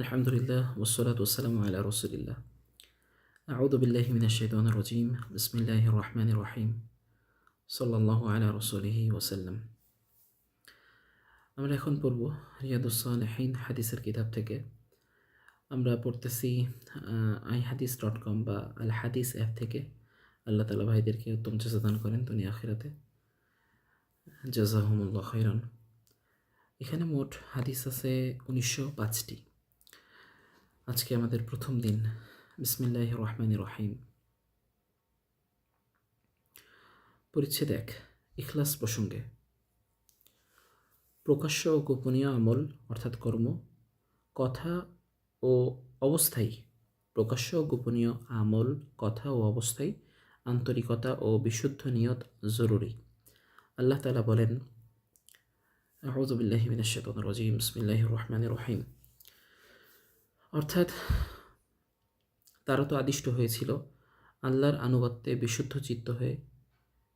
আলহামদুলিল্লাহ ওসলাত ওসালাম আল্লাহ রসুলিল্লাহ আউদুবিল্লাহ মিনাশাইদান রজিম বিসমিল্লাহ রহমান রহিম সাল্লাহ আলা রসুলিহি ওসাল্লাম আমরা এখন পড়ব রিয়াদুসালহীন হাদিসের কিতাব থেকে। আমরা পড়তেছি আই হাদিস ডট কম বা আল হাদিস অ্যাপ থেকে। আল্লাহ তালা ভাইদেরকে উত্তম চেষ্টা দান করেন তিনি আখেরাতে। জাজাহমুল্লাহ খৈরন এখানে মোট হাদিস আছে উনিশশো পাঁচটি। আজকে আমাদের প্রথম দিন। বিসমিল্লাহ রহমান রহিম। পরিচ্ছেদ এক, ইখলাস প্রসঙ্গে। প্রকাশ্য ও গোপনীয় আমল, অর্থাৎ কর্ম, কথা ও অবস্থায় প্রকাশ্য ও গোপনীয় আমল, কথা ও অবস্থায় আন্তরিকতা ও বিশুদ্ধ নিয়ত জরুরি। আল্লাহ তালা বলেন রহমান রহিম। অর্থাৎ তারা তো আদিষ্ট হয়েছিল। আল্লাহর আনুগত্যে বিশুদ্ধ চিত্ত হয়ে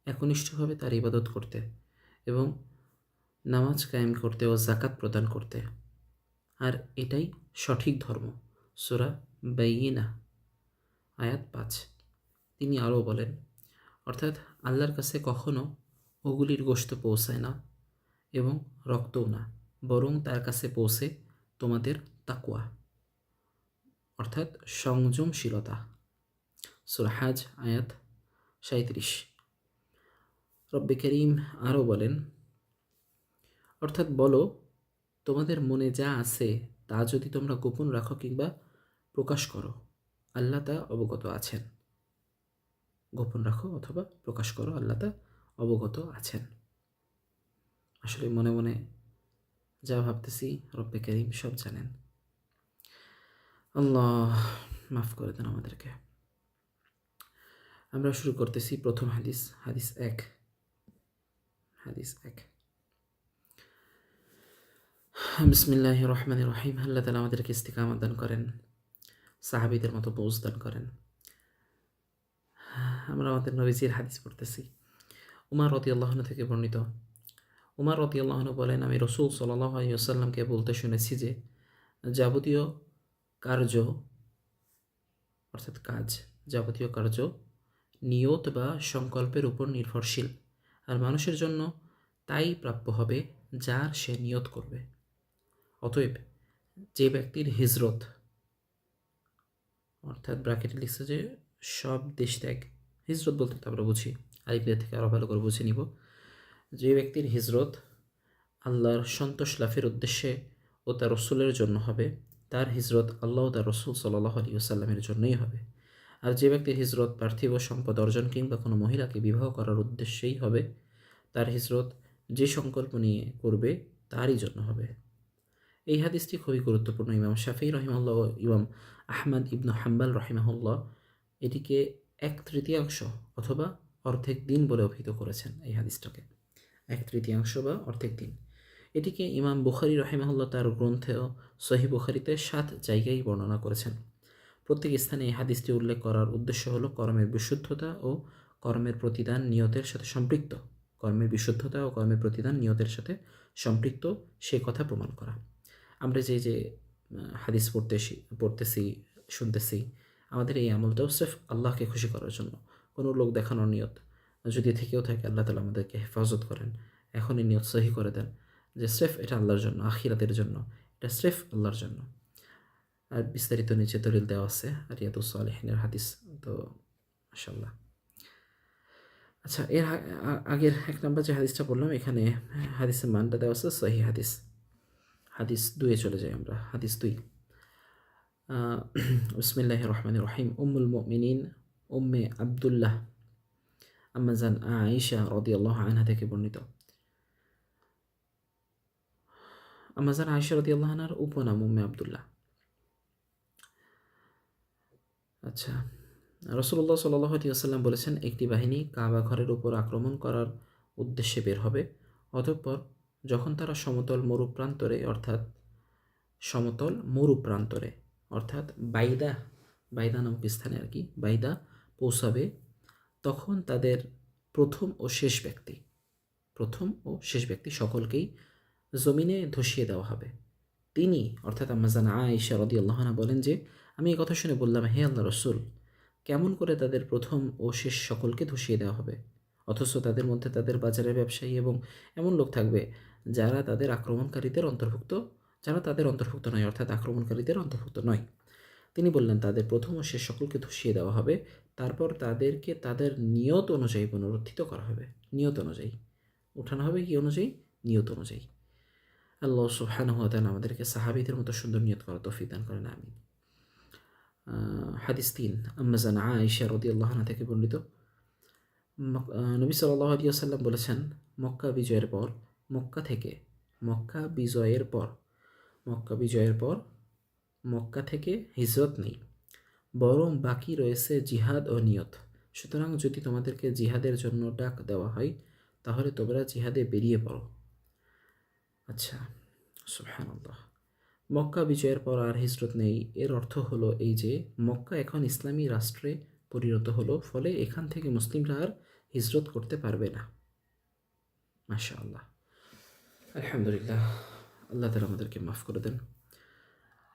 একনিষ্ঠভাবে তার ইবাদত করতে এবং নামাজ কায়েম করতে ও জাকাত প্রদান করতে। আর এটাই সঠিক ধর্ম। সুরা বাইনা আয়াত পাঁচ। তিনি আরও বলেন, অর্থাৎ আল্লাহর কাছে কখনো ওগুলির গোস্ত পৌঁছায় না এবং রক্তও না, বরং তার কাছে পৌঁছে তোমাদের তাকুয়া অর্থাৎ সংযমশীলতা। সুরহাজ আয়াত সাঁত্রিশ রব্বে করিম আরও বলেন, অর্থাৎ বলো, তোমাদের মনে যা আছে তা যদি তোমরা গোপন রাখো কিংবা প্রকাশ করো, আল্লাহ তা অবগত আছেন। গোপন রাখো অথবা প্রকাশ করো, আল্লাহ তা অবগত আছেন। আসলে মনে মনে যা ভাবতেছি রব্বে করিম সব জানেন। আল্লাহ, মাফ করে দেন আমাদেরকে। আমরা শুরু করতেছি প্রথম হাদিস হাদিস এক। হাদিস এক। বিসমিল্লাহ রহমান রহিম। আল্লাহ তালা আমাদেরকে ইস্তিকামত দান করেন, সাহাবিদের মতো বোঝ দান করেন। আমরা আমাদের নবীজির হাদিস পড়তেছি। উমার রতি আল্লাহন থেকে বর্ণিত। উমার রতি আল্লাহন বলেন, আমি রসুল সাল্লাহ আলিয়াল্লামকে বলতে শুনেছি যে, যাবতীয় কার্য, অর্থাৎ কাজ, যাবতীয় কার্য নিয়ত বা সংকল্পের উপর নির্ভরশীল। আর মানুষের জন্য তাই প্রাপ্য হবে যার সে নিয়ত করবে। অতএব যে ব্যক্তির হিজরত, অর্থাৎ ব্রাকেটে লিখছে যে, সব দেশ ত্যাগ। হিজরত বলতে তো আমরা বুঝি আরেকদের থেকে আরও ভালো করে বুঝে নিব। যে ব্যক্তির হিজরত আল্লাহর সন্তোষ লাভের উদ্দেশ্যে ও তার রসুলের জন্য হবে তার হিজরত আল্লাহ তার রসুল সাল্লাহ আলী আসাল্লামের জন্যই হবে। আর যে ব্যক্তির হিজরত পার্থিব সম্পদ অর্জন কিংবা কোনো মহিলাকে বিবাহ করার উদ্দেশ্যেই হবে, তার হিজরত যে সংকল্প নিয়ে করবে, তারই জন্য হবে। এই হাদিসটি খুবই গুরুত্বপূর্ণ। ইমাম শাফি রহিমাল্লাহ ইমাম আহমদ ইবনু হাম্বাল রহিমাহুল্লাহ এটিকে এক তৃতীয়াংশ অথবা অর্ধেক দিন বলে অভিহিত করেছেন এই হাদিসটাকে। এক তৃতীয়াংশ বা অর্ধেক দিন। এটিকে ইমাম বুখারি রহিমাহুল্লাহ তার গ্রন্থেও সহি বুখারিতে সাত জায়গায় বর্ণনা করেছেন। প্রত্যেক স্থানে এই হাদিসটি উল্লেখ করার উদ্দেশ্য হল কর্মের বিশুদ্ধতা ও কর্মের প্রতিদান নিয়তের সাথে সম্পৃক্ত। কর্মের বিশুদ্ধতা ও কর্মের প্রতিদান নিয়তের সাথে সম্পৃক্ত, সে কথা প্রমাণ করা। আমরা যে যে হাদিস পড়তেছি পড়তেছি, শুনতেছি, আমাদের এই আমলটাও স্রেফ আল্লাহকে খুশি করার জন্য। কোনো লোক দেখানোর নিয়ত, যদি থেকেও থাকে আল্লাহ তালা আমাদেরকে হেফাজত করেন। এখনই নিয়ত সহি করে দেন। যে স্রেফ এটা আল্লাহর জন্য, আখিরাতের জন্য। এটা স্রেফ আল্লাহর জন্য। আর বিস্তারিত নিচে দলিল দেওয়া আছে আর ইয়াতুসালেহিনের হাদিস, তো মাসাল্লাহ আচ্ছা এর আগের এক নম্বর যে হাদিসটা বললাম এখানে হাদিসের মানটা দেওয়া আছে সহি হাদিস। হাদিস দুয়ে চলে যাই আমরা, হাদিস দুই। বিসমিল্লাহ রহমান রহিম। উম্মুল মিনিন উম্মে আবদুল্লাহ আম্মাজান আয়েশা রদি আল্লাহ আনহা থেকে বর্ণিত। আমাজান আয়েশা রদি আল্লাহনার উপনাম উম্মে আবদুল্লাহ আচ্ছা রসুল্লাহ সাল্লাহ আসাল্লাম বলেছেন একটি বাহিনী কাবা ঘরের উপর আক্রমণ করার উদ্দেশ্যে বের হবে। অতঃপর যখন তারা সমতল মরু প্রান্তরে অর্থাৎ সমতল মরু প্রান্তরে অর্থাৎ বাইদা বাইদা নামক স্থানে আর কি, বাইদা পৌঁছাবে, তখন তাদের প্রথম ও শেষ ব্যক্তি, প্রথম ও শেষ ব্যক্তি সকলকেই জমিনে ধসিয়ে দেওয়া হবে। তিনি, অর্থাৎ আম্মাজান আয়েশা রদি আল্লাহনা বলেন যে, আমি এই কথা শুনে বললাম, হে আল্লাহ রসুল, কেমন করে তাদের প্রথম ও শেষ সকলকে ধসিয়ে দেওয়া হবে? অথচ তাদের মধ্যে তাদের বাজারের ব্যবসায়ী এবং এমন লোক থাকবে যারা তাদের আক্রমণকারীদের অন্তর্ভুক্ত, যারা তাদের অন্তর্ভুক্ত নয়, অর্থাৎ আক্রমণকারীদের অন্তর্ভুক্ত নয়। তিনি বললেন, তাদের প্রথম ও শেষ সকলকে ধসিয়ে দেওয়া হবে। তারপর তাদেরকে তাদের নিয়ত অনুযায়ী পুনরুত্থিত করা হবে। নিয়ত অনুযায়ী। উঠানো হবে কি অনুযায়ী? নিয়ত অনুযায়ী। আল্লাহ সুবহানাহু ওয়া আমাদেরকে সাহাবিদের মতো সুন্দর নিয়ত করা তৌফিক দান করেন আহ, হাদিস তিন আম্মাজান আয়েশা রাদিয়াল্লাহু আনহা থেকে বর্ণিত। নবী সাল্লাল্লাহু আলাইহি ওয়াসাল্লাম বলেছেন মক্কা বিজয়ের পর মক্কা থেকে মক্কা বিজয়ের পর মক্কা বিজয়ের পর মক্কা থেকে হিজরত নেই বরং বাকি রয়েছে জিহাদ ও নিয়ত। সুতরাং যদি তোমাদেরকে জিহাদের জন্য ডাক দেওয়া হয় তাহলে তোমরা জিহাদে বেরিয়ে পড়ো। আচ্ছা সুবহানাল্লাহ। মক্কা বিজয়ের পর আর হিজরত নেই। এর অর্থ হলো এই যে, মক্কা এখন ইসলামী রাষ্ট্রে পরিণত হলো, ফলে এখান থেকে মুসলিমরা আর হিজরত করতে পারবে না। মাশা আল্লাহ আলহামদুলিল্লাহ। আল্লাহ তালা আমাদেরকে মাফ করে দেন।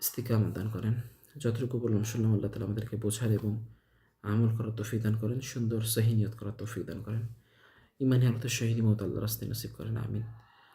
ইস্তিকামত দান করেন। যতটুকু বললাম, শুনলাম আল্লাহ তালা আমাদেরকে বোঝার এবং আমল করার তৌফিক দান করেন। সুন্দর সহিনিয়ত করার তৌফিক দান করেন। ইমানি আলতে শহীদ মত আল্লাহ রাস্তে নসিব করেন। আমিন।